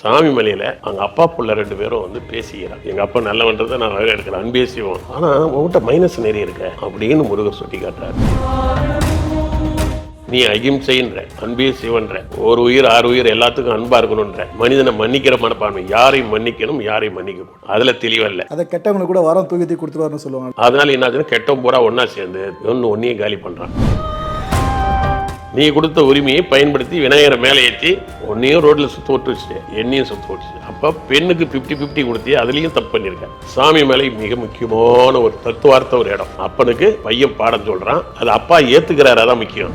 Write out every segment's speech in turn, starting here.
சாமி மலையில அவங்க அப்பா புள்ள ரெண்டு பேரும் வந்து பேசிக்கிறான் எங்க அப்பா நல்லவன்றதை நான் அழகா இருக்கிறேன் அன்பே சிவம். ஆனா உங்ககிட்ட மைனஸ் நிறைய இருக்க அப்படின்னு முருகர் சுட்டி காட்டுறாரு நீ அகிம்சைன்ற அன்பே சிவன்ற ஒரு உயிர் ஆறு உயிர் எல்லாத்துக்கும் அன்பா இருக்கணும்ன்ற மனிதனை மன்னிக்கிற மனப்பான்மை யாரையும் மன்னிக்கணும் யாரையும் மன்னிக்க அதுல தெளிவல்ல அதை கெட்டவங்களுக்கு கூட வரம் தூக்கி கொடுத்துருவாருன்னு சொல்லுவாங்க. அதனால என்னாச்சுன்னா கெட்டவன் பூரா ஒண்ணா சேர்ந்து ஒன்று ஒன்றையும் காலி பண்றான். நீ கொடுத்த உரிமையை பயன்படுத்தி விநாயகரை மேலே ஏற்றி உன்னையும் ரோட்ல சுத்த விட்டு வச்சுட்டு என்னையும் சுத்த விட்டுச்சு அப்ப பெண்ணுக்கு 50 50 கொடுத்தி அதுலயும் தப்பு பண்ணியிருக்கேன் சாமி மேலே மிக முக்கியமான ஒரு தத்துவார்த்த ஒரு இடம். அப்பனுக்கு பையன் பாடம் சொல்றான். அது அப்பா ஏத்துக்கிறாரு அதான் முக்கியம்.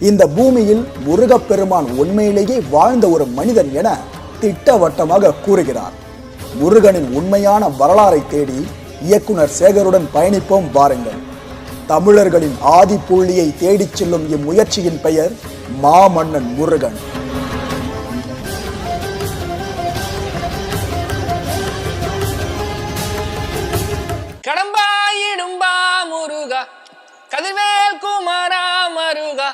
இந்த பூமியில் முருகப்பெருமான் உண்மையிலேயே வாழ்ந்த ஒரு மனிதன் என திட்டவட்டமாக கூறுகிறார். முருகனின் உண்மையான வரலாறை தேடி இயக்குனர் சேகருடன் பயணிப்போம் வாருங்கள். தமிழர்களின் ஆதி புள்ளியை தேடிச் செல்லும் இம்முயற்சியின் பெயர் மாமன்னன் முருகன். கடம்பாயிடும்பா முருகா கதிர்வேல் குமாரா மருகா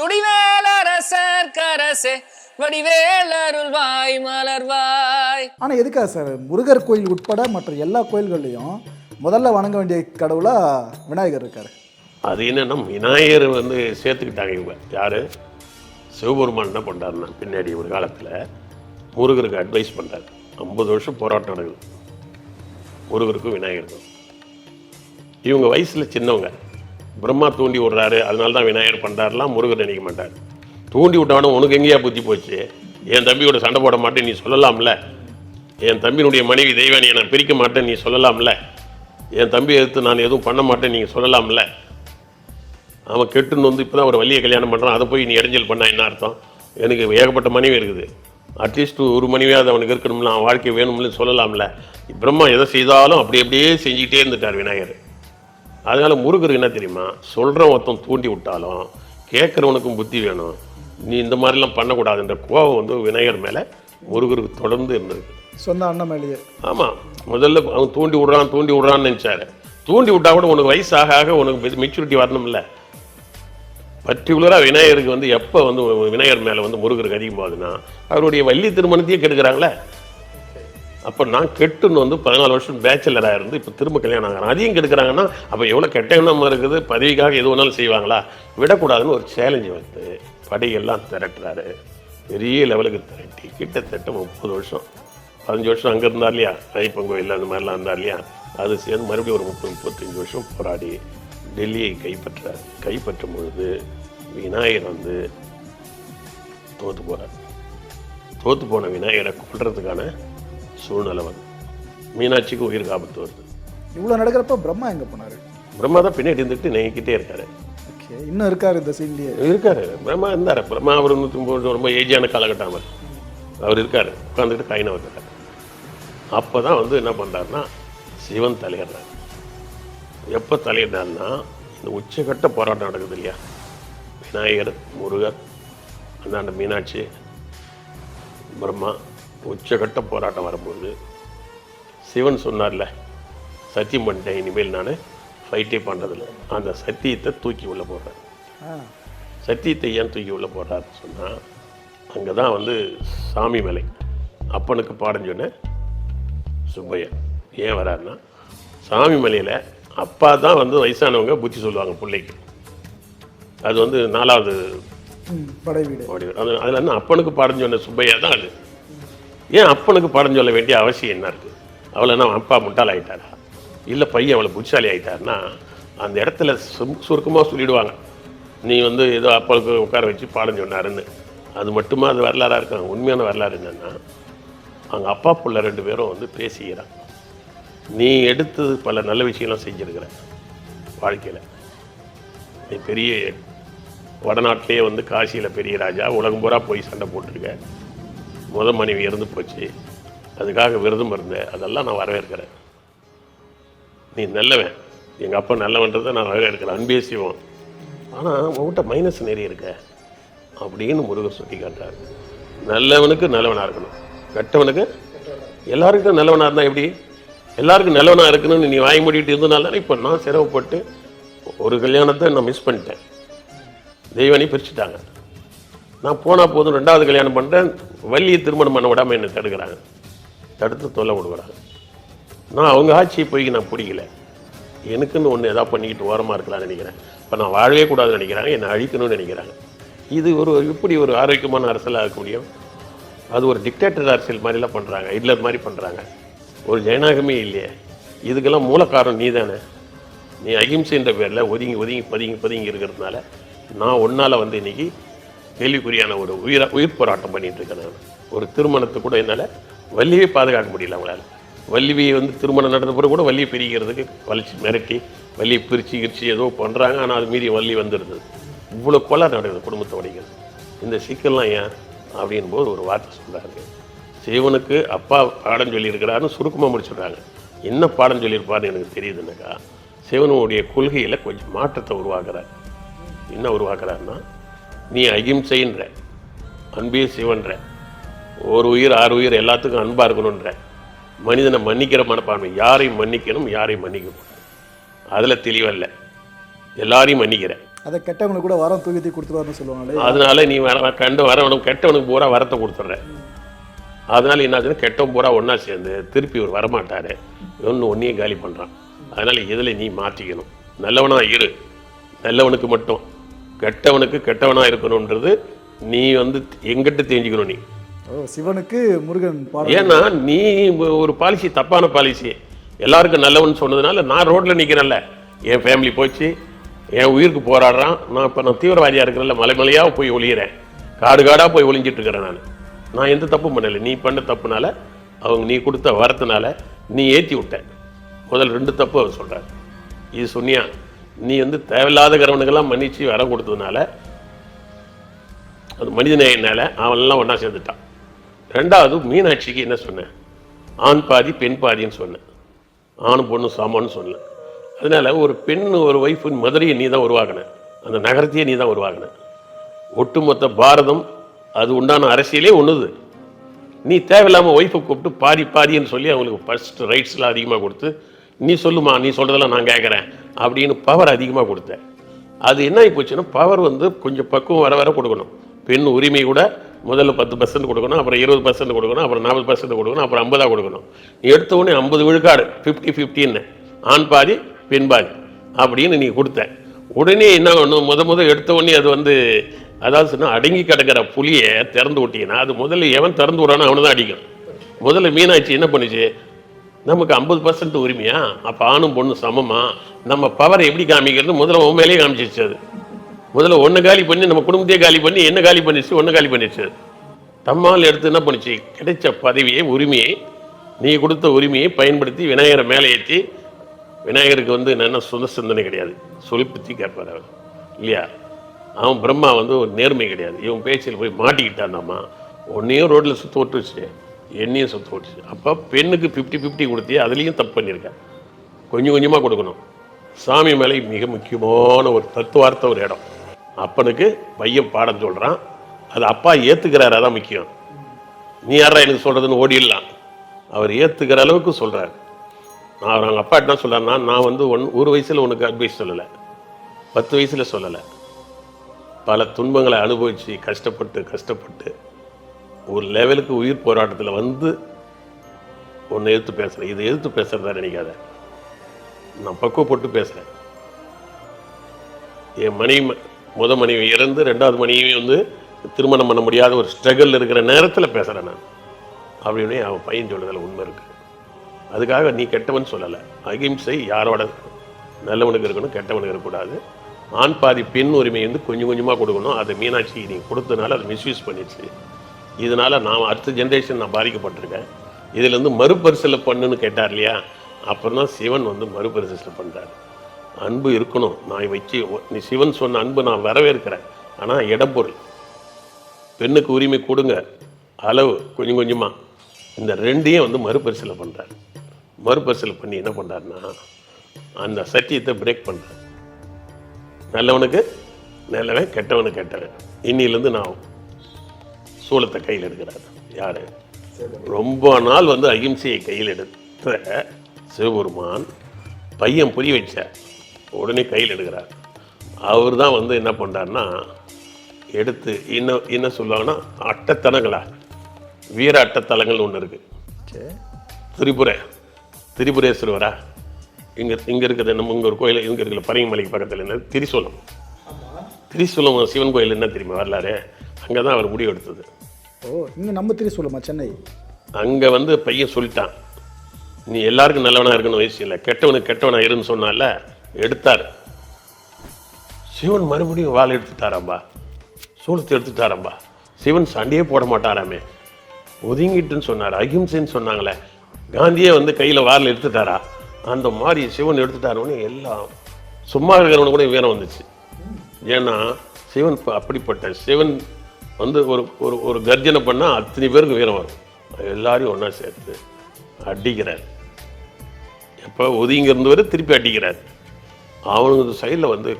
துடிவேல் அரசர் கரசே வடிவேல் அருள்வாய் மலர்வாய். ஆனால் எதுக்காக சார்? முருகர் கோயில் உட்பட மற்ற எல்லா கோயில்கள்லையும் முதல்ல வணங்க வேண்டிய கடவுளா விநாயகர் இருக்காரு. அது என்னன்னா விநாயகர் வந்து சேர்த்துக்கிட்டாங்க இவங்க. யாரு? சிவபெருமான் என்ன பண்ணாருன்னா பின்னாடி ஒரு காலத்தில் முருகருக்கு அட்வைஸ் பண்ணுறாரு ஐம்பது வருஷம் போராட்டம் நடக்குது. முருகருக்கும் விநாயகருக்கும். இவங்க வயசில் சின்னவங்க. பிரம்மா தூண்டி விடுறாரு. அதனால தான் விநாயகர் பண்ணுறாருலாம் முருகர் நினைக்க மாட்டார். தூண்டி விட்டாலும் உனக்கு எங்கேயா புத்தி போச்சு? என் தம்பியோட சண்டை போட மாட்டேன் நீ சொல்லலாம்ல? என் தம்பியினுடைய மனைவி தெய்வானியை நான் பிரிக்க மாட்டேன் நீ சொல்லலாம்ல? என் தம்பி எடுத்து நான் எதுவும் பண்ண மாட்டேன் நீங்கள் சொல்லலாம்ல? அவன் கெட்டுன்னு வந்து இப்போ தான் ஒரு வழியை கல்யாணம் பண்ணுறான் அதை போய் நீ இடைஞ்சல் பண்ணால் என்ன அர்த்தம்? எனக்கு ஏகப்பட்ட மனைவி இருக்குது. அட்லீஸ்ட் ஒரு மனைவியாவது அவனுக்கு இருக்கணும்ல அவன் வாழ்க்கை வேணும்னு சொல்லலாம்ல? பிரம்மா எதை செய்தாலும் அப்படி அப்படியே செஞ்சுக்கிட்டே இருந்துட்டார் விநாயகர். அதனால முருகருக்கு என்ன தெரியுமா? சொல்கிறவன் ஒருத்தன் தூண்டி விட்டாலும் கேட்குறவனுக்கும் புத்தி வேணும். நீ இந்த மாதிரிலாம் பண்ணக்கூடாதுன்ற கோபம் வந்து விநாயகர் மேலே முருகருக்கு தொடர்ந்து இருந்திருக்கு. சொந்த அண்ணன் மேலேயே. ஆமாம் முதல்ல அவன் தூண்டி விடுறான் தூண்டி விடுறான்னு நினச்சாரு. தூண்டி விட்டா கூட உனக்கு வயசு ஆக ஆக உனக்கு மெச்சூரிட்டி வரணும்ல. பர்டிகுலராக விநாயகருக்கு வந்து எப்போ வந்து விநாயகர் மேலே வந்து முருகருக்கு அதிகம் போகுதுன்னா அவருடைய வள்ளி திருமணத்தையே கெடுக்கிறாங்களே. அப்போ நான் கெட்டுன்னு வந்து பதினாலு வருஷம் பேச்சுலராக இருந்து இப்போ திரும்ப கல்யாணம் ஆகிறேன். அதையும் கெடுக்கிறாங்கன்னா அப்போ எவ்வளோ கெட்ட எண்ணம் இருக்குது? பதவிக்காக எது வேணாலும் செய்வாங்களா? விடக்கூடாதுன்னு ஒரு சேலஞ்சு வந்து படையெல்லாம் திரட்டுறாரு. பெரிய லெவலுக்கு திரட்டி கிட்டத்தட்ட முப்பது வருஷம். பதினஞ்சு வருஷம் அங்கே இருந்தார் இல்லையா? ஐப்பங்கோயில் அந்த மாதிரிலாம் இருந்தார் இல்லையா? அது சேர்ந்து மறுபடியும் ஒரு முப்பது முப்பத்தஞ்சு வருஷம் போராடி டெல்லியை கைப்பற்றார். கைப்பற்றும் பொழுது விநாயகர் வந்து தோற்று போகிறார் தோற்று போன விநாயகரை கொள்றதுக்கான சூழ்நிலை வருது மீனாட்சிக்கு உயிருக்கு ஆபத்து வருது. இவ்வளோ நடக்கிறப்ப பிரம்மா எங்கே போனாரு? பிரம்மா தான் பின்னாடி இருந்துட்டு நெய்க்கிட்டே இருக்காரு. ஓகே இன்னும் இருக்காரு இந்த சீன்லேயே இருக்காரு. பிரம்மா இருந்தார். பிரம்மா அவர் நூற்றி ரொம்ப ஏஜியான காலகட்டம் அவர் அவர் இருக்கார். உட்காந்துட்டு கைனை வந்துட்டார் அப்போ தான் வந்து என்ன பண்ணுறாருன்னா சிவன் தலையிடுறார். எப்போ தலையிடுறாருன்னா இந்த உச்சக்கட்ட போராட்டம் நடக்குது இல்லையா? விநாயகர் முருகர் அந்தாண்ட மீனாட்சி பிரம்மா உச்சக்கட்ட போராட்டம் வரும்போது சிவன் சொன்னார்ல சத்தியம் பண்ணிட்டேன் இனிமேல் நான் ஃபைட்டே பண்ணுறதில்ல அந்த சத்தியத்தை தூக்கி உள்ளே போடுறேன் சத்தியத்தை ஏன் தூக்கி உள்ளே போடுறாருன்னு சொன்னால் அங்கே தான் வந்து சாமி மலை அப்பனுக்கு பாடம் சொன்ன சுப்பையா ஏன் வராருன்னா சாமி மலையில் அப்பா தான் வந்து வயசானவங்க புத்தி சொல்லுவாங்க பிள்ளைக்கு. அது வந்து நாலாவது படை வீடு அதில் என்ன அப்பனுக்கு பாடம் சொன்ன சுப்பையா தான் அது. ஏன் அப்பனுக்கு பாடம் சொல்ல வேண்டிய அவசியம் என்ன இருக்குது அவளை நான் அப்பா முட்டாள் ஆகிட்டாரா இல்லை பையன் அவளை புத்திசாலி ஆகிட்டாருன்னா அந்த இடத்துல சும் சுருக்கமாக சொல்லிடுவாங்க. நீ வந்து ஏதோ அப்பாவுக்கு உட்கார வச்சு பாடம் சொன்னாருன்னு. அது மட்டுமா அது வரலாறாக இருக்கும் உண்மையான வரலாறு என்னென்னா அவங்க அப்பா புள்ள ரெண்டு பேரும் வந்து பேசிக்கிறான் நீ எடுத்தது பல நல்ல விஷயம்லாம் செஞ்சுருக்கிற வாழ்க்கையில். நீ பெரிய வடநாட்டிலே வந்து காசியில் பெரிய ராஜா உலகம் பூரா போய் சண்டை போட்டிருக்க. முத மனைவி இறந்து போச்சு. அதுக்காக விரதம் இருந்தேன். அதெல்லாம் நான் வரவேற்கிறேன். நீ நல்லவன். எங்கள் அப்பா நல்லவன்றதை நான் வரவேற்கிறேன். அன்பே செய்வோம். ஆனால் உங்ககிட்ட மைனஸ் நிறைய இருக்க. அப்படின்னு முருகர் சொல்லி காட்டுறாரு. நல்லவனுக்கு நல்லவனாக இருக்கணும். கெட்டவனுக்கு எல்லாருக்கும் நல்லவனாக இருந்தால் எப்படி? எல்லாருக்கும் நல்லவனாக இருக்கணும்னு நீ வாங்கி மூடிட்டு இருந்தனால தானே இப்போ நான் சிரமப்பட்டு ஒரு கல்யாணத்தை நான் மிஸ் பண்ணிட்டேன். தெய்வனி பிரிச்சுட்டாங்க. நான் போனால் போதும் ரெண்டாவது கல்யாணம் பண்ணிட்டேன் வள்ளியை திருமணம் பண்ண விடாமல் என்னை தடுக்கிறாங்க. தடுத்து தொல்லை கொடுக்குறாங்க. நான் அவங்க ஆட்சியை போய் நான் பிடிக்கல. எனக்குன்னு ஒன்று எதாவது பண்ணிக்கிட்டு ஓரமாக இருக்கலாம்னு நினைக்கிறேன். இப்போ நான் வாழவே கூடாதுன்னு நினைக்கிறாங்க. என்னை அழிக்கணும்னு நினைக்கிறாங்க. இது ஒரு இப்படி ஒரு ஆரோக்கியமான அரசியலாக இருக்க முடியும்? அது ஒரு டிக்டேட்டர் அரசியல் மாதிரிலாம் பண்ணுறாங்க ஹிட்லர் மாதிரி பண்ணுறாங்க ஒரு ஜனநாயகமே இல்லையே. இதுக்கெல்லாம் மூலக்காரணம் நீ தானே நீ அகிம்சைன்ற பேரில் ஒதுங்கி ஒதுங்கி பதுங்கி பதுங்கி இருக்கிறதுனால நான் ஒன்றால் வந்து இன்னைக்கு கேள்விக்குறியான ஒரு உயிர உயிர் போராட்டம் பண்ணிட்டு இருக்கேன் நான் ஒரு திருமணத்தை கூட என்னால் வள்ளியை பாதுகாக்க முடியல அவங்களால. வள்ளியை வந்து திருமணம் நடந்த பிறகு கூட வள்ளியை பிரிக்கிறதுக்கு வலிச்சு மிரட்டி வள்ளியை பிரித்து கிரிச்சு ஏதோ பண்ணுறாங்க ஆனால் அது மீறி வள்ளி வந்துடுது. இவ்வளோ கொலை நடக்குது குடும்பத்தை உடைக்கிறது இந்த சிக்கல்லாம் ஏன்? அப்படின் போது ஒரு வார்த்தை சொல்கிறாங்க சிவனுக்கு அப்பா பாடம் சொல்லியிருக்கிறாருன்னு சுருக்கமாக முடிச்சுடுறாங்க. என்ன பாடம் சொல்லியிருப்பாருன்னு எனக்கு தெரியுதுன்னாக்கா சிவனுடைய கொள்கையில் கொஞ்சம் மாற்றத்தை உருவாக்குறார். என்ன உருவாக்குறாருன்னா நீ அகிம்சைன்ற அன்பே சிவன்ற ஒரு உயிர் ஆறு உயிர் எல்லாத்துக்கும் அன்பாக இருக்கணுன்ற மனிதனை மன்னிக்கிற மனப்பான்மை யாரையும் மன்னிக்கணும் யாரையும் மன்னிக்கணும் அதில் தெளிவல்ல. எல்லாரையும் மன்னிக்கிறேன் அதை கெட்டவங்களுக்கு கூட வரம் தூக்கி கொடுத்துருவாருன்னு சொல்லுவாங்களே. அதனால நீ வர கண்டு வரவனுக்கு கெட்டவனுக்கு பூரா வரத்தை கொடுத்துட்ற. அதனால என்னாச்சுன்னா கெட்டவன் பூரா ஒன்றா சேர்ந்து திருப்பி ஒரு வரமாட்டாரு. ஒன்று ஒன்றையும் காலி பண்ணுறான் அதனால இதில் நீ மாற்றிக்கணும். நல்லவனா இரு. நல்லவனுக்கு மட்டும். கெட்டவனுக்கு கெட்டவனா இருக்கணுன்றது நீ வந்து எங்கிட்ட தெரிஞ்சுக்கணும் நீ. சிவனுக்கு முருகன் ஏன்னா நீ ஒரு பாலிசி தப்பான பாலிசி எல்லாருக்கும் நல்லவன் சொன்னதுனால நான் ரோட்ல நிக்கிறேன்ல. என் ஃபேமிலி போச்சு என் உயிருக்கு போராடுறான். நான் இப்போ நான் தீவிரவாதியா இருக்கிறேன்ல மலை மலையா போய் ஒளியிறேன். காடு காடா போய் ஒளிஞ்சிட்டு இருக்கிறேன் நான். நான் எந்த தப்பும் பண்ணல. நீ பண்ண தப்புனால அவங்க நீ கொடுத்த வரத்துனால நீ ஏத்தி விட்ட. முதல் ரெண்டு தப்பு அவர் சொல்றாரு. இது சொன்னியா? நீ வந்து தேவையில்லாத கரவனுக்கெல்லாம் மன்னிச்சு வர கொடுத்ததுனால அது மனிதநேயனால அவன்லாம் ஒன்றா சேர்ந்துட்டான். ரெண்டாவது மீனாட்சிக்கு என்ன சொன்னேன் ஆண் பாதி பெண் பாதின்னு சொன்னேன் ஆணும் பொண்ணு சாமான்னு சொன்னேன் அதனால் ஒரு பெண் ஒரு ஒய்ஃபு மதுரையை நீ தான் உருவாக்கின. அந்த நகரத்தையே நீ தான் உருவாக்கின. ஒட்டுமொத்த பாரதம் அது உண்டான அரசியலே ஒன்றுது நீ தேவையில்லாமல் ஒய்ஃபை கூப்பிட்டு பாதி பாதின்னு சொல்லி அவங்களுக்கு ஃபஸ்ட் ரைட்ஸ்லாம் அதிகமாக கொடுத்து நீ சொல்லுமா நீ சொல்கிறதெல்லாம் நான் கேட்குறேன் அப்படின்னு பவர் அதிகமாக கொடுத்தேன். அது என்ன ஆகி போச்சுன்னா பவர் வந்து கொஞ்சம் பக்குவம் வர வர கொடுக்கணும். பெண் உரிமை கூட முதல்ல பத்து பர்சன்ட் கொடுக்கணும் அப்புறம் இருபது பர்சன்ட் கொடுக்கணும் அப்புறம் நாற்பது பர்சன்ட் கொடுக்கணும் அப்புறம் ஐம்பதா கொடுக்கணும். நீ எடுத்த உடனே ஐம்பது விழுக்காடு ஃபிஃப்டி ஃபிஃப்டின்னு ஆண் பாதி பெண் பாதி அப்படின்னு நீ கொடுத்த உடனே என்ன ஒன்று முத முத எடுத்த உடனே அது வந்து அதாவது சொன்னால் அடங்கி கிடக்கிற புலியை திறந்து விட்டீங்கன்னா அது முதல்ல எவன் திறந்து விடானோ அவனை தான் அடிக்கும். முதல்ல மீனாட்சி என்ன பண்ணுச்சு? நமக்கு ஐம்பது பர்சன்ட் உரிமையா? அப்போ ஆணும் பொண்ணு சமமா? நம்ம பவரை எப்படி காமிக்கிறது? முதல்ல உன் மேலேயே காமிச்சிருச்சு அது. முதல்ல ஒன்று காலி பண்ணி நம்ம குடும்பத்தையே காலி பண்ணி என்ன காலி பண்ணிச்சு ஒன்று காலி பண்ணிடுச்சு தம்மால் எடுத்து என்ன பண்ணுச்சு? கிடைச்ச பதவியை உரிமையை நீ கொடுத்த உரிமையை பயன்படுத்தி விநாயகரை மேலே ஏற்றி விநாயகருக்கு வந்து என்னென்ன சொந்த சிந்தனை கிடையாது. சொலிப்புத்தி கேட்பார் அவர். இல்லையா? அவன் பிரம்மா வந்து ஒரு நேர்மை கிடையாது. இவன் பேச்சில் போய் மாட்டிக்கிட்டான்டாமா உன்னையும் ரோட்டில் சுற்ற விட்டுருச்சு. என்னையும் சொத்து போட்டுச்சு. அப்போ பெண்ணுக்கு ஃபிஃப்டி ஃபிஃப்டி கொடுத்தி அதுலேயும் தப்பு பண்ணியிருக்கேன். கொஞ்சம் கொஞ்சமாக கொடுக்கணும். சாமி மேலே மிக முக்கியமான ஒரு தத்துவார்த்த ஒரு இடம். அப்பனுக்கு பையன் பாடம் சொல்கிறான் அது அப்பா ஏற்றுக்கிறாரு அதான் முக்கியம். நீ யாரா எனக்கு சொல்கிறதுன்னு ஓடிடலாம். அவர் ஏற்றுக்கிற அளவுக்கு சொல்கிறார் நான் அவங்க அப்பா என்ன சொல்கிறாருன்னா நான் வந்து ஒன் ஒரு வயசில் உனக்கு அட்வைஸ் சொல்லலை. பத்து வயசில் சொல்லலை. பல துன்பங்களை அனுபவித்து கஷ்டப்பட்டு கஷ்டப்பட்டு ஒரு லெவலுக்கு உயிர் போராட்டத்தில் வந்து ஒன்று எதிர்த்து பேசுகிறேன் இதை எதிர்த்து பேசுகிறதா நினைக்காத. நான் பக்குவப்பட்டு பேசுகிறேன் என் மனைவி முத மனைவி இறந்து ரெண்டாவது மனைவி வந்து திருமணம் பண்ண முடியாத ஒரு ஸ்ட்ரகிள் இருக்கிற நேரத்தில் பேசுகிறேன் நான். அப்படின்னு அவன் பையன் சொல்கிறதில் உண்மை இருக்கு. அதுக்காக நீ கெட்டவன் சொல்லலை. அகிம்சை யாரோட நல்லவனுக்கு இருக்கணும் கெட்டவனுக்கு இருக்கக்கூடாது. ஆண் பாதி பெண் உரிமை வந்து கொஞ்சம் கொஞ்சமாக கொடுக்கணும். அதை மீனாட்சி நீ கொடுத்தனால அதை மிஸ்யூஸ் பண்ணிடுச்சு. இதனால நான் அடுத்த ஜென்ரேஷன் நான் பாதிக்கப்பட்டிருக்கேன். இதுலேருந்து மறுபரிசீலனை பண்ணுன்னு கேட்டார் இல்லையா? அப்புறம் தான் சிவன் வந்து மறுபரிசீலனை பண்ணுறாரு அன்பு இருக்கணும். நான் வச்சு நீ சிவன் சொன்ன அன்பு நான் வரவேற்கிறேன். ஆனால் இடப்பொருள் பெண்ணுக்கு உரிமை கொடுங்க. அளவு கொஞ்சம் கொஞ்சமாக இந்த ரெண்டையும் வந்து மறுபரிசீலனை பண்ணுறாரு மறுபரிசீலனை பண்ணி என்ன பண்ணுறாருன்னா அந்த சத்தியத்தை பிரேக் பண்ணுறேன் நல்லவனுக்கு நல்லவன் கெட்டவனுக்கு கெட்டவன். இன்னிலேருந்து நான் சூலத்தை கையில் எடுக்கிறார். யார்? ரொம்ப நாள் வந்து அகிம்சையை கையில் எடுத்த சிவபெருமான் பையன் புரிய வச்ச உடனே கையில் எடுக்கிறார். அவர் தான் வந்து என்ன பண்ணுறாருன்னா எடுத்து இன்னும் என்ன சொல்லுவாங்கன்னா அட்டத்தனங்களா வீர அட்டத்தலங்கள் ஒன்று இருக்குது திரிபுரை. திரிபுரேஸ்வரரா? இங்கே இங்கே இருக்கிறது நம்ம இங்கே ஒரு கோயில் இங்கே இருக்கிற பரங்கிமலைக்கு பக்கத்தில் என்ன திரிசூலம். திரிசூலம் சிவன் கோயில் என்ன தெரியுமா வரலாறு? அங்கே தான் அவர் முடிவு எடுத்தது ஓ இங்கே நம்ம திரு சொல்லுமா சென்னை? அங்கே வந்து பையன் சொல்லிட்டான் நீ எல்லாருக்கும் நல்லவனா இருக்கணும் வயசு இல்லை. கெட்டவனுக்கு கெட்டவனா இருன்னு சொன்னால எடுத்தார். சிவன் மறுபடியும் வாள் எடுத்துட்டாராம்பா. சூளத்தை எடுத்துட்டாராம்பா. சிவன் சண்டையே போட மாட்டாராமே. ஒதுங்கிட்டுன்னு சொன்னார். அகிம்சைன்னு சொன்னாங்களே. காந்தியே வந்து கையில் வாரில் எடுத்துட்டாரா? அந்த மாதிரி சிவன் எடுத்துட்டாரோன்னு எல்லாம் சும்மா இருக்கிறவனு கூட வீரம் வந்துச்சு. ஏன்னா சிவன் அப்படிப்பட்ட சிவன் வந்து ஒரு ஒரு ஒரு கர்ஜனை பண்ணால் அத்தனை பேருக்கு வீரம் வரும். எல்லாரையும் ஒன்றா சேர்த்து அடிக்கிறார். எப்போ ஒதுங்கி இருந்தவர் திருப்பி அடிக்கிறார். அவனுக்கு சைடில் வந்து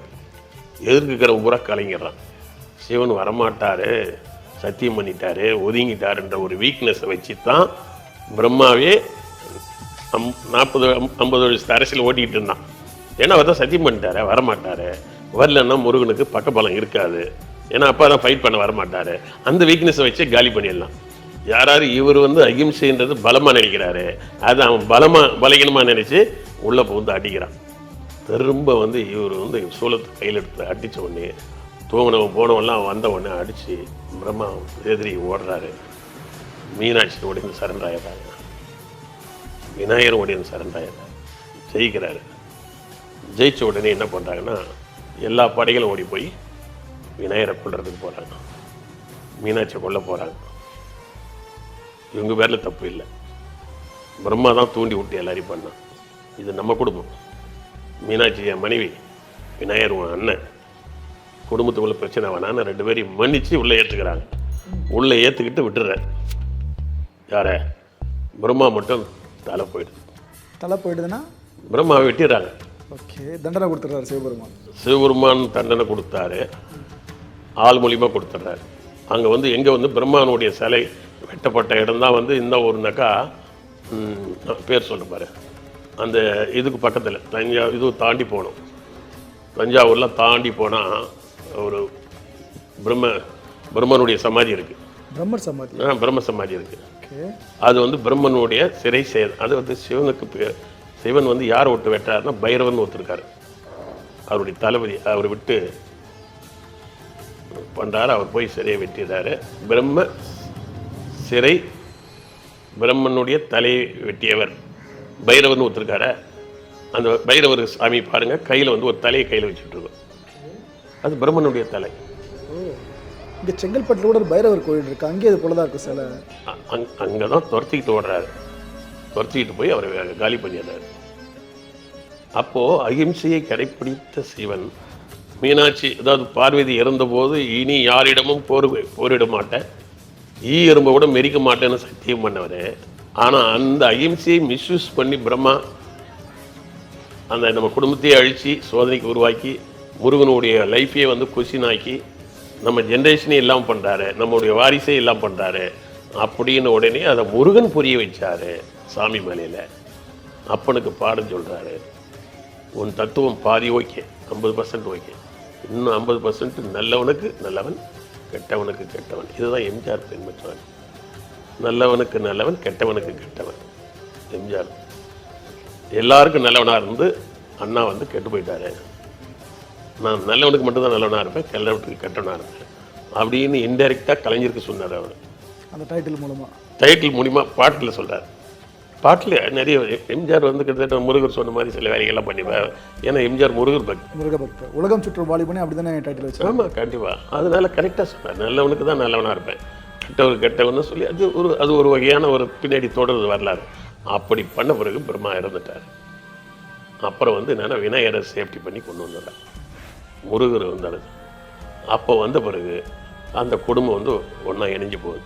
எதிர்க்கிற பூரா கலைஞர்றான். சிவன் வரமாட்டார் சத்தியம் பண்ணிட்டாரு ஒதுங்கிட்டாருன்ற ஒரு வீக்னஸை வச்சு தான் பிரம்மாவே அம் நாற்பது ஐம்பது வருஷத்து அரசியல் ஓட்டிக்கிட்டு இருந்தான். ஏன்னா அவர் தான் சத்தியம் பண்ணிட்டாரு வரமாட்டார். வரலன்னா முருகனுக்கு பக்கபலம் இருக்காது. ஏன்னா அப்பா தான் ஃபைட் பண்ண வரமாட்டார். அந்த வீக்னஸை வச்சு காலி பண்ணிடலாம். யாராரு? இவர் வந்து அகிம்சைன்றது பலமாக நினைக்கிறாரு. அது அவன் பலமாக பலகீனமாக நினச்சி உள்ளே புகுந்து அடிக்கிறான். திரும்ப வந்து இவர் வந்து சூளத்தை கையில் எடுத்து அடித்த உடனே தூங்கினவன் போனவன்லாம் வந்த உடனே அடித்து பிரம்மா எதிரி ஓடுறாரு. மீனாட்சி உடைந்து சரண்டர் ஆயிடுறாங்க விநாயகர் உடைந்து சரண்டர் ஆயிடுறாரு. ஜெயிக்கிறாரு. ஜெயித்த உடனே என்ன பண்ணுறாங்கன்னா எல்லா படைகளும் ஓடி போய் விநாயகரை கொல்றதுக்கு போகிறாங்க மீனாட்சியை கொல்ல போகிறாங்க இவங்க பேரில் தப்பு இல்லை. பிரம்மா தான் தூண்டி விட்டு எல்லாரையும் பண்ணான். இது நம்ம குடும்பம். மீனாட்சி என் மனைவி விநாயகர் உன் அண்ணன். குடும்பத்துக்குள்ள பிரச்சனை வேணான்னு ரெண்டு பேரையும் மன்னிச்சு உள்ளே ஏற்றுக்கிறாங்க உள்ளே ஏற்றுக்கிட்டு விட்டுறாரு யார? பிரம்மா மட்டும் தலை போயிடுது. தலை போயிடுதுன்னா? பிரம்மாவை வெட்டிடுறாங்க. ஓகே தண்டனை கொடுத்துட்றாரு சிவபெருமான். சிவபெருமான் தண்டனை கொடுத்தாரு. ஆள் மூலியமா கொடுத்துட்றாரு. அங்கே வந்து எங்கே வந்து பிரம்மானுடைய சிலை வெட்டப்பட்ட இடம் தான் வந்து இந்த ஊர்னாக்கா பேர் சொல்ல பாரு. அந்த இதுக்கு பக்கத்தில் தஞ்சா இது தாண்டி போகணும். தஞ்சாவூர்லாம் தாண்டி போனால் ஒரு பிரம்ம பிரம்மனுடைய சமாதி இருக்குது பிரம்மர் சமாதி. பிரம்ம சமாதி இருக்குது அது வந்து பிரம்மனுடைய சிறை செயல் அது வந்து சிவனுக்கு சிவன் வந்து யார் விட்டு வெட்டாருன்னா பைரவன் ஒருத்தருக்காரு அவருடைய தளபதி அவர் விட்டு பண்றாரு அவர் போய் சிறையை வெட்டிடுறாரு பிரம்ம சிறை பிரம்மனுடைய தலையை வெட்டியவர். பைரவன் ஒருத்தருக்காரு. அந்த பைரவர் சாமி பாருங்க கையில் வந்து ஒரு தலையை கையில் வச்சுட்டு இருக்கோம். அது பிரம்மனுடைய தலை. இங்கே செங்கல்பட்டில் கூட ஒரு பைரவர் கோயில் இருக்கு. அங்கேயே இது போல தான் இருக்கும் சிலை அங் அங்கே தான் துரத்திக்கிட்டு ஓடுறாரு. துரத்திக்கிட்டு போய் அவரை காலி பண்ணிடுறாரு. அப்போது அகிம்சையை கடைப்பிடித்த சிவன் மீனாட்சி அதாவது பார்வதி இறந்தபோது இனி யாரிடமும் போர் போரிட மாட்டேன். ஈ எறும்பை கூட மெரிக்க மாட்டேன்னு சத்தியம் பண்ணவர். ஆனால் அந்த அகிம்சையை மிஸ்யூஸ் பண்ணி பிரம்மா அந்த நம்ம குடும்பத்தையே அழித்து சோதனைக்கு உருவாக்கி முருகனுடைய லைஃப்பையே வந்து கொஷின் ஆக்கி நம்ம ஜென்ரேஷனே எல்லாம் பண்ணுறாரு நம்மளுடைய வாரிசே எல்லாம் பண்ணுறாரு அப்படின்னு உடனே அதை முருகன் புரிய வச்சார் சாமி மலையில் அப்பனுக்கு பாடம் சொல்கிறாரு உன் தத்துவம் பாதி ஓகே ஐம்பது பர்சன்ட் ஓகே இன்னும் ஐம்பது பர்சன்ட் நல்லவனுக்கு நல்லவன் கெட்டவனுக்கு கெட்டவன். இதுதான் எம்ஜிஆர் பின்பற்றுவார் நல்லவனுக்கு நல்லவன் கெட்டவனுக்கு கெட்டவன். எம்ஜிஆர். எல்லாருக்கும் நல்லவனாக இருந்து அண்ணா வந்து கெட்டு போயிட்டாரு. நான் நல்லவனுக்கு மட்டும்தான் நல்லவனாக இருப்பேன் கெல்லவனுக்கு கெட்டவனாக இருப்பேன். அப்படின்னு இன்டெரக்டாக கலைஞருக்கு சொன்னார் அவர். அந்த டைட்டில் மூலமா. டைட்டில் மூலிமா பாட்டில் சொல்றார். பாட்டில் நிறைய எம்ஜிஆர் வந்து கிட்டத்தட்ட முருகர் சொன்ன மாதிரி சில வேலைகள்லாம் பண்ணிப்பார். ஏன்னா எம்ஜிஆர் முருகர் பக்தி. முருகபக்தர். உலகம் சுற்றும் வாலிபனே அப்படி தானே டைட்டில் வச்சு ஆமாம் கண்டிப்பாக அதனால கரெக்டாக சொன்னார் நல்லவனுக்கு தான் நல்லவனாக இருப்பேன். கெட்டவனுக்கு கெட்டவன்னு சொல்லி அது ஒரு அது ஒரு வகையான ஒரு பின்னாடி தொடர்ந்து வரலாறு. அப்படி பண்ண பிறகு பிரம்மா இறந்துட்டார். அப்புறம் வந்து என்னன்னா விநாயகரை சேஃப்டி பண்ணி கொண்டு வந்துடுறார் முருகர் வந்தார். அப்போ வந்த பிறகு அந்த குடும்பம் வந்து ஒன்றா இணைஞ்சு போகுது.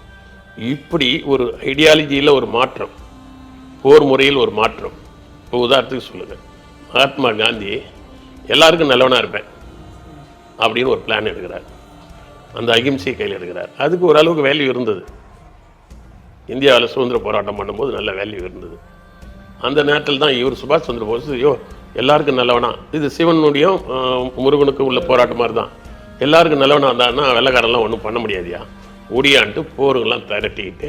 இப்படி ஒரு ஐடியாலஜியில் ஒரு மாற்றம். போர் முறையில் ஒரு மாற்றம். இப்போ உதாரணத்துக்கு சொல்லுங்கள் மகாத்மா காந்தி எல்லாருக்கும் நல்லவனாக இருப்பேன். அப்படின்னு ஒரு பிளான் எடுக்கிறார். அந்த அகிம்சை கையில் எடுக்கிறார். அதுக்கு ஓரளவுக்கு வேல்யூ இருந்தது. இந்தியாவில் சுதந்திர போராட்டம் பண்ணும்போது நல்ல வேல்யூ இருந்தது. அந்த நேரத்தில் தான் இவர் சுபாஷ் சந்திர போஸ் ஐயோ எல்லாருக்கும் நல்லவனா. இது சிவனுடையும் முருகனுக்கும் உள்ள போராட்டம் மாதிரி தான் எல்லாருக்கும் நல்லவனா இருந்தான்னா வெள்ளக்காரெல்லாம் ஒன்றும் பண்ண முடியாதியா? ஒடியான்ட்டு போருங்கெல்லாம் திரட்டிக்கிட்டு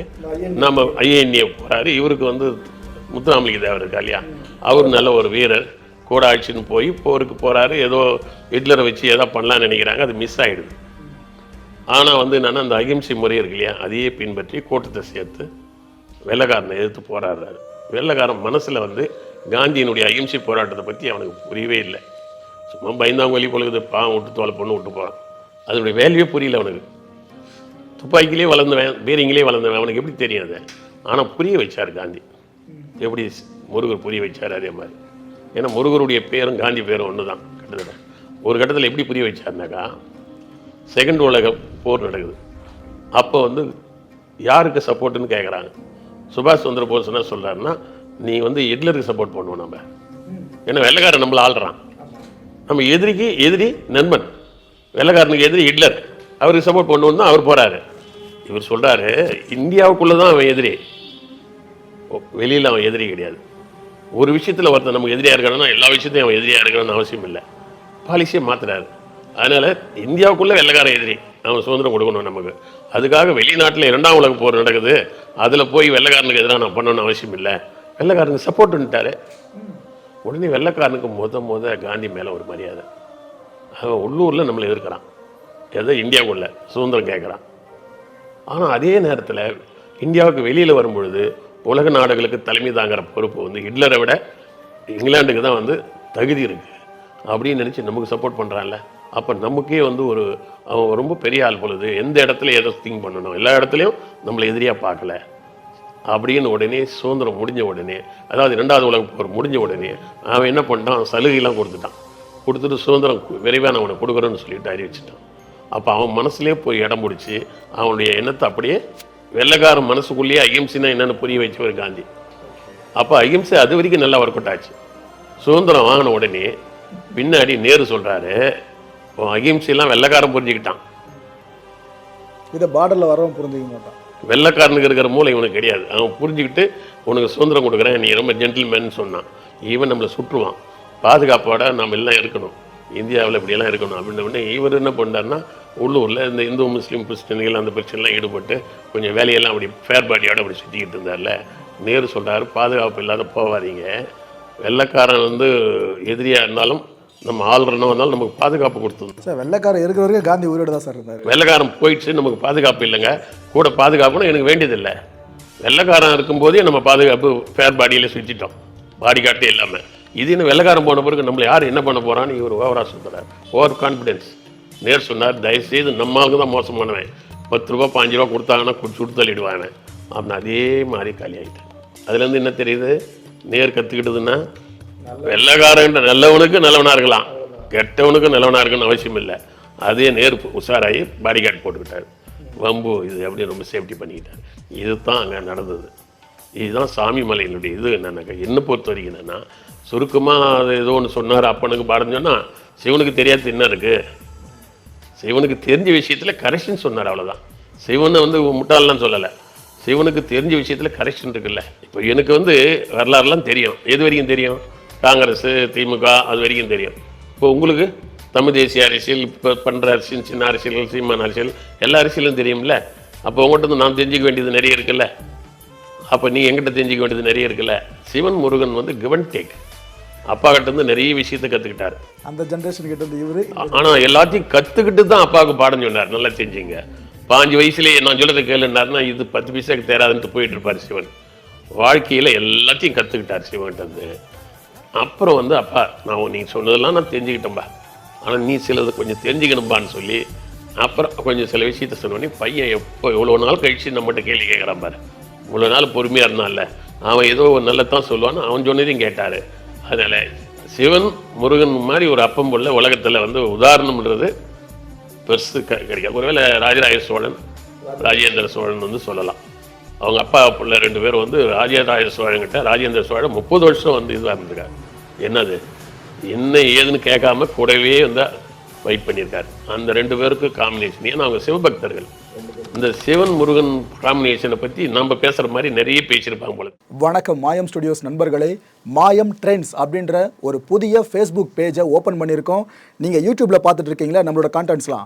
நம்ம ஐஎன்ஏ போகிறாரு இவருக்கு வந்து முத்துராமலிங்க தேவர் இருக்கா இல்லையா? அவர் நல்ல ஒரு வீரர். கூட ஆட்சின்னு போய் போருக்கு போகிறாரு ஏதோ ஹிட்லரை வச்சு ஏதோ பண்ணலாம்னு நினைக்கிறாங்க. அது மிஸ் ஆகிடுது ஆனால் வந்து என்னென்னா அந்த அகிம்சை முறை இருக்கு இல்லையா? அதையே பின்பற்றி கூட்டத்தை சேர்த்து வெள்ளைக்காரனை எதிர்த்து போராடுறாரு. வெள்ளைக்காரன் மனசில் வந்து காந்தியினுடைய அகிம்சை போராட்டத்தை பற்றி அவனுக்கு புரியவே இல்லை. சும்மா பயந்தாங்கொல்லி பொழுது பாவம் விட்டு தோலை பொண்ணு விட்டு போகிறான் அதனுடைய வேல்யூவே புரியல அவனுக்கு. துப்பாக்கிலே வளர்ந்தவன் பீரிங்கிலே வளர்ந்தவன். அவனுக்கு எப்படி தெரியும் அது? ஆனால் புரிய வச்சார் காந்தி. எப்படி முருகர் புரிய வச்சார் அதே மாதிரி. ஏன்னா முருகருடைய பேரும் காந்தி பேரும் ஒன்று தான் கிட்டத்தட்ட. ஒரு கட்டத்தில் எப்படி புரிய வச்சாருனாக்கா செகண்ட் உலக போர் நடக்குது. அப்போ வந்து யாருக்கு சப்போர்ட்டுன்னு கேட்குறாங்க சுபாஷ் சந்திர போஸ் என்ன சொல்கிறாருன்னா நீ வந்து ஹிட்லருக்கு சப்போர்ட் பண்ணுவோம் நம்ம. ஏன்னா வெள்ளைக்காரன் நம்மளை ஆள்றான். நம்ம எதிரிக்கு எதிரி நண்பன். வெள்ளைக்காரனுக்கு எதிரி ஹிட்லர். அவருக்கு சப்போர்ட் பண்ணுவோம் தான் அவர் போகிறாரு இவர் சொல்கிறாரு இந்தியாவுக்குள்ளே தான் அவன் எதிரி. வெளியில் அவன் எதிரி கிடையாது. ஒரு விஷயத்தில் ஒருத்தன் நமக்கு எதிரியாக இருக்கணும்னா எல்லா விஷயத்தையும் அவன் எதிரியாக இருக்கணும்னு அவசியம் இல்லை. பாலிசியை மாத்துறாரு. அதனால் இந்தியாவுக்குள்ளே வெள்ளைக்காரன் எதிரி. அவன் சுதந்திரம் கொடுக்கணும் நமக்கு. அதுக்காக வெளிநாட்டில் இரண்டாம் உலக போர் நடக்குது. அதில் போய் வெள்ளைக்காரனுக்கு எதிராக நான் பண்ணணும்னு அவசியம் இல்லை. வெள்ளைக்காரனுக்கு பண்ணிட்டாரு உடனே வெள்ளைக்காரனுக்கு முத முத காந்தி மேலே ஒரு மரியாதை. அவன் உள்ளூரில் நம்மளை எதிர்க்கிறான். எதோ இந்தியாவுக்குள்ள சுதந்திரம் கேட்குறான் ஆனால் அதே நேரத்தில் இந்தியாவுக்கு வெளியில் வரும்பொழுது உலக நாடுகளுக்கு தலைமை தாங்குற பொறுப்பு வந்து ஹிட்லரை விட இங்கிலாந்துக்கு தான் வந்து தகுதி இருக்குது அப்படின்னு நினச்சி நமக்கு சப்போர்ட் பண்ணுறான்ல அப்போ நமக்கே வந்து ஒரு அவன் ரொம்ப பெரிய ஆள் பொழுது எந்த இடத்துல எதை திங்க் பண்ணணும்? எல்லா இடத்துலையும் நம்மளை எதிரியாக பார்க்கல. அப்படின்னு உடனே சுதந்திரம் முடிஞ்ச உடனே அதாவது ரெண்டாவது உலக போர் முடிஞ்ச உடனே அவன் என்ன பண்ணிட்டான்? சலுகைலாம் கொடுத்துட்டான். கொடுத்துட்டு சுதந்திரம் விரைவாக நான் அவனை கொடுக்குறேன்னு சொல்லிட்டு அறிவிச்சிட்டான். அப்போ அவன் மனசுலேயே போய் இடம் பிடிச்சி அவனுடைய எண்ணத்தை அப்படியே வெள்ளைக்காரன் மனசுக்குள்ளேயே அகிம்சைனா என்னென்னு புரிய வச்சவர் காந்தி. அப்போ அகிம்சை அது வரைக்கும் நல்லா ஒர்க் அவுட் ஆச்சு. சுதந்திரம் வாங்கின உடனே பின்னாடி நேரு சொல்கிறாரு அகிம்சையெல்லாம் வெள்ளைக்காரன் புரிஞ்சுக்கிட்டான். இதை பார்டரில் வரவன் புரிஞ்சுக்க மாட்டான். வெள்ளைக்காரனுக்கு இருக்கிற மூளை இவனுக்கு கிடையாது. அவன் புரிஞ்சுக்கிட்டு உனக்கு சுதந்திரம் கொடுக்குறேன் நீ ரொம்ப ஜென்டில்மேன் சொன்னான். ஈவன் நம்மளை சுற்றுவான். பாதுகாப்போட நம்ம எல்லாம் இருக்கணும். இந்தியாவில் இப்படியெல்லாம் இருக்கணும். அப்படின்ன உடனே இவர் என்ன பண்ணார்னா உள்ளூரில் இந்த இந்து முஸ்லீம் கிறிஸ்டின்கள் அந்த பிரச்சனைலாம் ஈடுபட்டு கொஞ்சம் வேலையெல்லாம் அப்படி ஃபேர் பாடியோட அப்படி சுற்றிக்கிட்டு இருந்தார்ல. நேரு சொல்றாரு பாதுகாப்பு இல்லாத போகாதீங்க வெள்ளைக்காரன் வந்து எதிரியாக இருந்தாலும் நம்ம ஆள்றனோ இருந்தாலும் நமக்கு பாதுகாப்பு கொடுத்துருந்தோம் சார் வெள்ளைக்காரன் இருக்கிற வரைக்கும் காந்தி உயிரோடு தான் சார் இருந்தார். வெள்ளைக்காரன் போயிடுச்சு நமக்கு பாதுகாப்பு இல்லைங்க. கூட பாதுகாப்புன்னு எனக்கு வேண்டியதில்லை. வெள்ளைக்காரன் இருக்கும்போதே நம்ம பாதுகாப்பு ஃபேர் பாடியில் சுற்றிட்டோம் பாடி காட்டே இல்லாமல் இது இன்னும் வெள்ளைக்காரன் போன பிறகு நம்மளை யார் என்ன பண்ண போறான்னு இவர் ஓவராக சொல்கிறார் ஓவர் கான்ஃபிடென்ஸ் நேர் சொன்னார் தயவுசெய்து நம்ம ஆளுங்க தான் மோசமானவன். பத்து ரூபா பாஞ்சு ரூபா கொடுத்தாங்கன்னா குடி சுட்டு தள்ளிடுவாங்க அப்படின்னு அதே மாதிரி காலி ஆகிட்டேன் அதுலேருந்து என்ன தெரியுது? நேர் கற்றுக்கிட்டதுன்னா வெள்ளக்காரன் நல்லவனுக்கு நல்லவனாக இருக்கலாம். கெட்டவனுக்கு நல்லவனாக இருக்கணும்னு அவசியம் இல்லை. அதே நேர் உஷாராகி பாடிகார்டு போட்டுக்கிட்டார். வம்பு இது அப்படியே ரொம்ப சேஃப்டி பண்ணிக்கிட்டார். இதுதான் அங்கே நடந்தது. இதுதான் சாமி மலையினுடைய இது என்னன்னாக்கா என்ன பொறுத்த வரைக்கும் என்னென்னா சுருக்கமாக அது ஏதோ ஒன்று சொன்னார் அப்பனுக்கு பாடம் சொன்னால் சிவனுக்கு தெரியாது என்ன இருக்குது சிவனுக்கு தெரிஞ்ச விஷயத்தில் கரெக்ஷன் சொன்னார் அவ்வளோதான் சிவனை வந்து முட்டாள்லாம் சொல்லலை. சிவனுக்கு தெரிஞ்ச விஷயத்தில் கரெக்ஷன் இருக்குல்ல. இப்போ எனக்கு வந்து வரலாறுலாம் தெரியும். எது வரைக்கும் தெரியும்? காங்கிரஸ் திமுக அது வரைக்கும் தெரியும். இப்போ உங்களுக்கு? தமிழ் தேசிய அரசியல் இப்போ பண்ணுற அரசியல் சின்ன அரசியல் சீமான அரசியல் எல்லா அரசியலும் தெரியும்ல. அப்போ உங்கள்கிட்ட இருந்து நான் தெரிஞ்சிக்க வேண்டியது நிறைய இருக்குல்ல. அப்போ நீ எங்கிட்ட தெரிஞ்சிக்க வேண்டியது நிறைய இருக்குல்ல. சிவன் முருகன் வந்து கிவன் டேக் அப்பா கிட்ட இருந்து நிறைய விஷயத்தை கற்றுக்கிட்டாரு அந்த ஜென்ரேஷன் கிட்ட இருந்து இவரு ஆனா எல்லாத்தையும் கத்துக்கிட்டு தான் அப்பாவுக்கு பாடம் சொன்னார். நல்லா செஞ்சீங்க பாஞ்சு வயசுலயே நான் சொல்றதை கேளுனாருன்னா இது பத்து பைசாக்கு தேராதுன்ட்டு போயிட்டு இருப்பார் சிவன். வாழ்க்கையில எல்லாத்தையும் கத்துக்கிட்டார் சிவன்கிட்ட இருந்து. அப்புறம் வந்து அப்பா நான் நீ சொன்னதெல்லாம் நான் தெரிஞ்சுக்கிட்டேன்பா. ஆனா நீ சிலது கொஞ்சம் தெரிஞ்சுக்கணும்பான்னு சொல்லி அப்புறம் கொஞ்சம் சில விஷயத்த சொன்னோடனே பையன் எப்போ இவ்வளோ நாள் கழிச்சு நம்மகிட்ட கேள்வி கேட்குறான் பாரு. இவ்வளோ நாள் பொறுமையாக இருந்தான்ல. அவன் ஏதோ ஒரு நல்லதான் சொல்லுவான்னு அவன் சொன்னதையும் கேட்டார். அதனால் சிவன் முருகன் மாதிரி ஒரு அப்பம் போல உலகத்தில் வந்து உதாரணம்ன்றது பெருசு க கிடைக்காது. ஒருவேளை ராஜராஜ சோழன் ராஜேந்திர சோழன் வந்து சொல்லலாம். அவங்க அப்பா பிள்ளை ரெண்டு பேரும் வந்து ராஜராஜ சோழன்கிட்ட ராஜேந்திர சோழன் முப்பது வருஷம் வந்து இதுவாக இருந்திருக்காரு. என்னது? என்ன ஏதுன்னு கேட்காம கூடவே வந்து வெயிட் பண்ணியிருக்காரு. அந்த ரெண்டு பேருக்கு காம்பினேஷன் ஏன்னா அவங்க சிவபக்தர்கள். இந்த சிவன் முருகன் காம்பினேஷனை பற்றி நம்ம பேசுகிற மாதிரி நிறைய பேசியிருப்பாங்க போல வணக்கம் மாயம் ஸ்டுடியோஸ் நண்பர்களே. மாயம் ட்ரெண்ட்ஸ் அப்படின்ற ஒரு புதிய ஃபேஸ்புக் பேஜை ஓப்பன் பண்ணியிருக்கோம். நீங்கள் யூடியூப்பில் பார்த்துட்டு இருக்கீங்களா? நம்மளோட கான்டென்ட்ஸ்லாம்